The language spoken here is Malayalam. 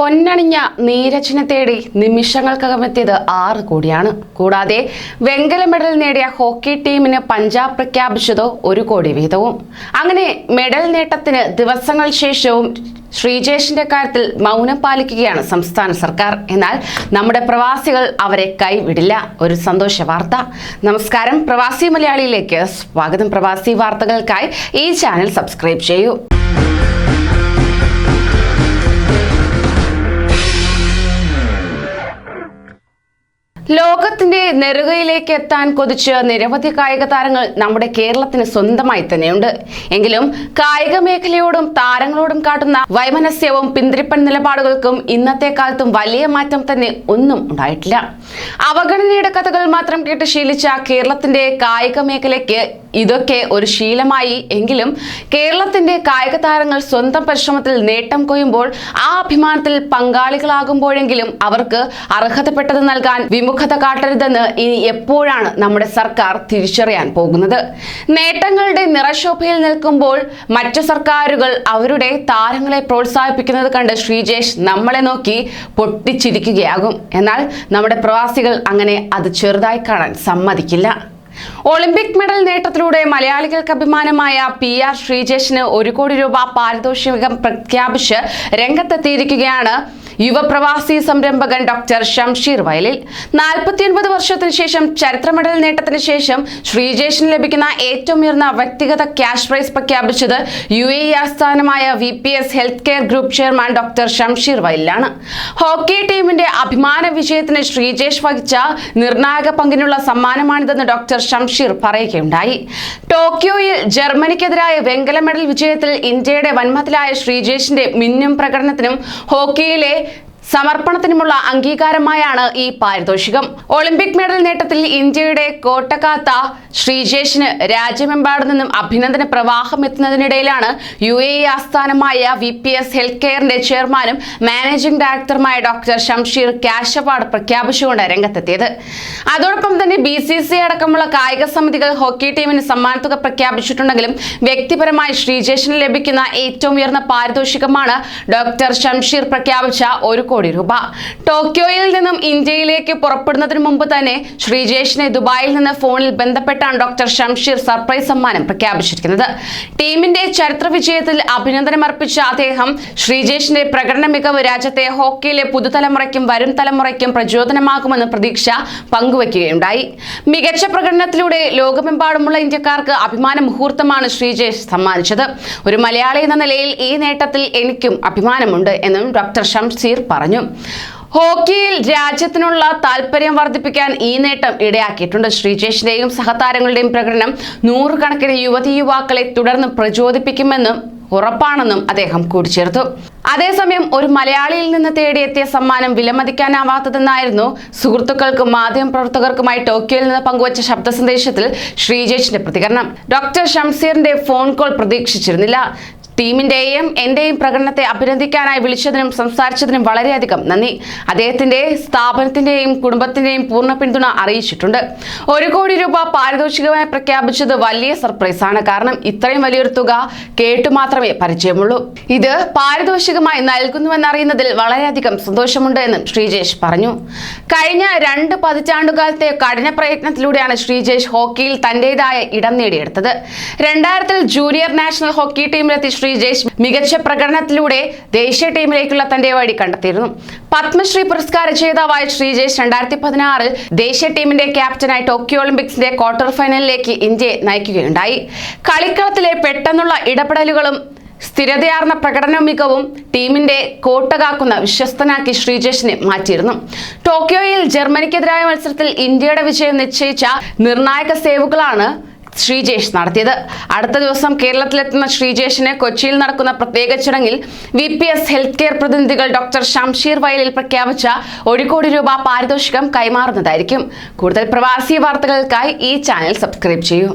പൊന്നണിഞ്ഞ നീരജിനെ തേടി നിമിഷങ്ങൾക്കകം എത്തിയത് ആറ് കോടിയാണ്. കൂടാതെ വെങ്കല മെഡൽ നേടിയ ഹോക്കി ടീമിന് പഞ്ചാബ് പ്രഖ്യാപിച്ചതോ ഒരു കോടി വീതവും. അങ്ങനെ മെഡൽ നേട്ടത്തിന് ദിവസങ്ങൾ ശേഷവും ശ്രീജേഷിന്റെ കാര്യത്തിൽ മൗനം പാലിക്കുകയാണ് സംസ്ഥാന സർക്കാർ. എന്നാൽ നമ്മുടെ പ്രവാസികൾ അവരെ കൈവിടില്ല. ഒരു സന്തോഷ വാർത്ത. നമസ്കാരം. പ്രവാസി മലയാളിയിലേക്ക് സ്വാഗതം. പ്രവാസി വാർത്തകൾക്കായി ഈ ചാനൽ സബ്സ്ക്രൈബ് ചെയ്യൂ. ലോകത്തിന്റെ നെറുകയിലേക്ക് എത്താൻ കൊതിച്ച് നിരവധി കായിക താരങ്ങൾ നമ്മുടെ കേരളത്തിന് സ്വന്തമായി തന്നെയുണ്ട്. എങ്കിലും കായിക മേഖലയോടും താരങ്ങളോടും കാട്ടുന്ന വൈമനസ്യവും പിന്തിരിപ്പൻ നിലപാടുകൾക്കും ഇന്നത്തെ കാലത്തും വലിയ മാറ്റം തന്നെ ഒന്നും ഉണ്ടായിട്ടില്ല. അവഗണനയുടെ കഥകൾ മാത്രം കേട്ട് ശീലിച്ച കേരളത്തിന്റെ കായിക മേഖലയ്ക്ക് ഇതൊക്കെ ഒരു ശീലമായി. എങ്കിലും കേരളത്തിന്റെ കായിക താരങ്ങൾ സ്വന്തം പരിശ്രമത്തിൽ നേട്ടം കൊയ്യുമ്പോൾ ആ അഭിമാനത്തിൽ പങ്കാളികളാകുമ്പോഴെങ്കിലും അവർക്ക് അർഹതപ്പെട്ടത് നൽകാൻ വിമുഖത കാട്ടരുതെന്ന് ഇനി എപ്പോഴാണ് നമ്മുടെ സർക്കാർ തിരിച്ചറിയാൻ പോകുന്നത്? നേട്ടങ്ങളുടെ നിറശോഭയിൽ നിൽക്കുമ്പോൾ മറ്റു സർക്കാരുകൾ അവരുടെ താരങ്ങളെ പ്രോത്സാഹിപ്പിക്കുന്നത് കണ്ട് ശ്രീജേഷ് നമ്മളെ നോക്കി പൊട്ടിച്ചിരിക്കുകയാകും. എന്നാൽ നമ്മുടെ പ്രവാസികൾ അങ്ങനെ അത് ചെറുതായി കാണാൻ സമ്മതിക്കില്ല. ഒളിമ്പിക് മെഡൽ നേട്ടത്തിലൂടെ മലയാളികൾക്ക് അഭിമാനമായ പി ആർ ശ്രീജേഷിന് ഒരു കോടി രൂപ പാരിതോഷികം പ്രഖ്യാപിച്ച് രംഗത്തെത്തിയിരിക്കുകയാണ് യുവപ്രവാസി സംരംഭകൻ ഡോക്ടർ ഷംഷീർ വയലിൽ. നാൽപ്പത്തിയൊൻപത് വർഷത്തിന് ശേഷം ചരിത്ര മെഡൽ നേട്ടത്തിന് ശേഷം ശ്രീജേഷിന് ലഭിക്കുന്ന ഏറ്റവും ഉയർന്ന വ്യക്തിഗത ക്യാഷ് പ്രൈസ് പ്രഖ്യാപിച്ചത് യു എ ആസ്ഥാനമായ V P S health care group chairman doctor Shamsheer വയലിലാണ്. Hockey ടീമിന്റെ അഭിമാന വിജയത്തിന് ശ്രീജേഷ് വഹിച്ച നിർണായക പങ്കിനുള്ള സമ്മാനമാണിതെന്ന് ഡോക്ടർ ഷംഷീർ പറയുകയുണ്ടായി. ടോക്കിയോയിൽ ജർമ്മനിക്കെതിരായ വെങ്കല മെഡൽ വിജയത്തിൽ ഇന്ത്യയുടെ വൻമതിലായ ശ്രീജേഷിന്റെ മിന്നും പ്രകടനത്തിനും ഹോക്കിയിലെ സമർപ്പണത്തിനുമുള്ള അംഗീകാരമായാണ് ഈ പാരിതോഷികം. ഒളിമ്പിക് മെഡൽ നേട്ടത്തിൽ ഇന്ത്യയുടെ കോട്ടക്കാത്ത ശ്രീജേഷിന് രാജ്യമെമ്പാടു നിന്നും അഭിനന്ദന പ്രവാഹം എത്തുന്നതിനിടയിലാണ് യു എ ഇ ആസ്ഥാനമായ വി പി എസ് ഹെൽത്ത് കെയറിന്റെ ചെയർമാനും മാനേജിംഗ് ഡയറക്ടറുമായ ഡോക്ടർ ഷംഷീർ ക്യാഷ് പ്രഖ്യാപിച്ചുകൊണ്ട് രംഗത്തെത്തിയത്. അതോടൊപ്പം തന്നെ ബി സി സി അടക്കമുള്ള കായിക സമിതികൾ ഹോക്കി ടീമിന് സമ്മാനത്തുക പ്രഖ്യാപിച്ചിട്ടുണ്ടെങ്കിലും വ്യക്തിപരമായി ശ്രീജേഷിന് ലഭിക്കുന്ന ഏറ്റവും ഉയർന്ന പാരിതോഷികമാണ് ഡോക്ടർ ഷംഷീർ പ്രഖ്യാപിച്ച ഒരു കോടി രൂപ. ടോക്കിയോയിൽ നിന്നും ഇന്ത്യയിലേക്ക് പുറപ്പെടുന്നതിന് മുമ്പ് തന്നെ ശ്രീജേഷിനെ ദുബായിൽ നിന്ന് ഫോണിൽ ബന്ധപ്പെട്ടാണ് ഡോക്ടർ ഷംഷീർ സർപ്രൈസ് സമ്മാനം പ്രഖ്യാപിച്ചിരിക്കുന്നത്. ടീമിന്റെ ചരിത്ര വിജയത്തിൽ അഭിനന്ദനമർപ്പിച്ച അദ്ദേഹം ശ്രീജേഷിന്റെ പ്രകടന മികവ് രാജ്യത്തെ ഹോക്കിയിലെ പുതുതലമുറയ്ക്കും വരും തലമുറയ്ക്കും പ്രചോദനമാകുമെന്ന് പ്രതീക്ഷ പങ്കുവയ്ക്കുകയുണ്ടായി മികച്ച പ്രകടനത്തിലൂടെ ലോകമെമ്പാടുമുള്ള ഇന്ത്യക്കാർക്ക് അഭിമാന മുഹൂർത്തമാണ് ശ്രീജേഷ് സമ്മാനിച്ചത്. ഒരു മലയാളി എന്ന നിലയിൽ ഈ നേട്ടത്തിൽ എനിക്കും അഭിമാനമുണ്ട് എന്നും ഡോക്ടർ ഷംസീർ പറഞ്ഞു ഹോക്കിയിൽ രാജ്യത്തിനുള്ള താല്പര്യം വർദ്ധിപ്പിക്കാൻ ഈ നേട്ടം ഇടയാക്കിയിട്ടുണ്ട്. ശ്രീജേഷിന്റെയും സഹതാരങ്ങളുടെയും പ്രകടനം നൂറുകണക്കിന് യുവതി യുവാക്കളെ തുടർന്ന് പ്രചോദിപ്പിക്കുമെന്നും ഉറപ്പാണെന്നും അദ്ദേഹം കൂട്ടിച്ചേർത്തു. അതേസമയം ഒരു മലയാളിയിൽ നിന്ന് തേടിയെത്തിയ സമ്മാനം വിലമതിക്കാനാവാത്തതെന്നായിരുന്നു സുഹൃത്തുക്കൾക്കും മാധ്യമപ്രവർത്തകർക്കുമായി ടോക്കിയോയിൽ നിന്ന് പങ്കുവച്ച ശബ്ദ സന്ദേശത്തിൽ ശ്രീജേഷിന്റെ പ്രതികരണം. ഡോക്ടർ ഷംസീറിന്റെ ഫോൺ കോൾ പ്രതീക്ഷിച്ചിരുന്നില്ല. ടീമിന്റെയും എന്റെയും പ്രകടനത്തെ അഭിനന്ദിക്കാനായി വിളിച്ചതിനും സംസാരിച്ചതിനും വളരെയധികം നന്ദി. അദ്ദേഹത്തിന്റെ സ്ഥാപനത്തിന്റെയും കുടുംബത്തിന്റെയും പൂർണ പിന്തുണ അറിയിച്ചിട്ടുണ്ട്. ഒരു കോടി രൂപ പാരിതോഷികമായി പ്രഖ്യാപിച്ചത് വലിയ സർപ്രൈസാണ് കാരണം ഇത്രയും വലിയൊരു തുക കേട്ടു മാത്രമേ പരിചയമുള്ളൂ. ഇത് പാരിതോഷികമായി നൽകുന്നുവെന്നറിയുന്നതിൽ വളരെയധികം സന്തോഷമുണ്ട് എന്നും ശ്രീജേഷ് പറഞ്ഞു. കഴിഞ്ഞ രണ്ട് പതിറ്റാണ്ടുകാലത്തെ കഠിന പ്രയത്നത്തിലൂടെയാണ് ശ്രീജേഷ് ഹോക്കിയിൽ തന്റേതായ ഇടം നേടിയെടുത്തത്. രണ്ടായിരത്തിൽ ജൂനിയർ നാഷണൽ ഹോക്കി ടീമിലെത്തി ശ്രീജേഷ് മികച്ച പ്രകടനത്തിലൂടെ ദേശീയ ടീമിലേക്കുള്ള തന്റെ വഴി കണ്ടെത്തിയിരുന്നു. പത്മശ്രീ പുരസ്കാര ജേതാവായ ശ്രീജേഷ് രണ്ടായിരത്തി പതിനാറിൽ ദേശീയ ടീമിന്റെ ക്യാപ്റ്റനായി ടോക്കിയോ ഒളിമ്പിക്സിന്റെ ക്വാർട്ടർ ഫൈനലിലേക്ക് ഇന്ത്യയെ നയിക്കുകയുണ്ടായി. കളിക്കളത്തിലെ പെട്ടെന്നുള്ള ഇടപെടലുകളും സ്ഥിരതയാർന്ന പ്രകടന മികവും ടീമിന്റെ കോട്ടകാക്കുന്ന വിശ്വസ്തനാക്കി ശ്രീജേഷിനെ മാറ്റിയിരുന്നു. ടോക്കിയോയിൽ ജർമ്മനിക്കെതിരായ മത്സരത്തിൽ ഇന്ത്യയുടെ വിജയം നിശ്ചയിച്ച നിർണായക സേവുകളാണ് ശ്രീജേഷ് നടത്തിയത്. അടുത്ത ദിവസം കേരളത്തിലെത്തുന്ന ശ്രീജേഷിന് കൊച്ചിയിൽ നടക്കുന്ന പ്രത്യേക ചടങ്ങിൽ V P S health care പ്രതിനിധികൾ ഡോക്ടർ ഷംഷീർ വയലിൽ പ്രഖ്യാപിച്ച ഒരു കോടി രൂപ പാരിതോഷികം കൈമാറുന്നതായിരിക്കും. കൂടുതൽ പ്രവാസി വാർത്തകൾക്കായി ഈ ചാനൽ സബ്സ്ക്രൈബ് ചെയ്യൂ.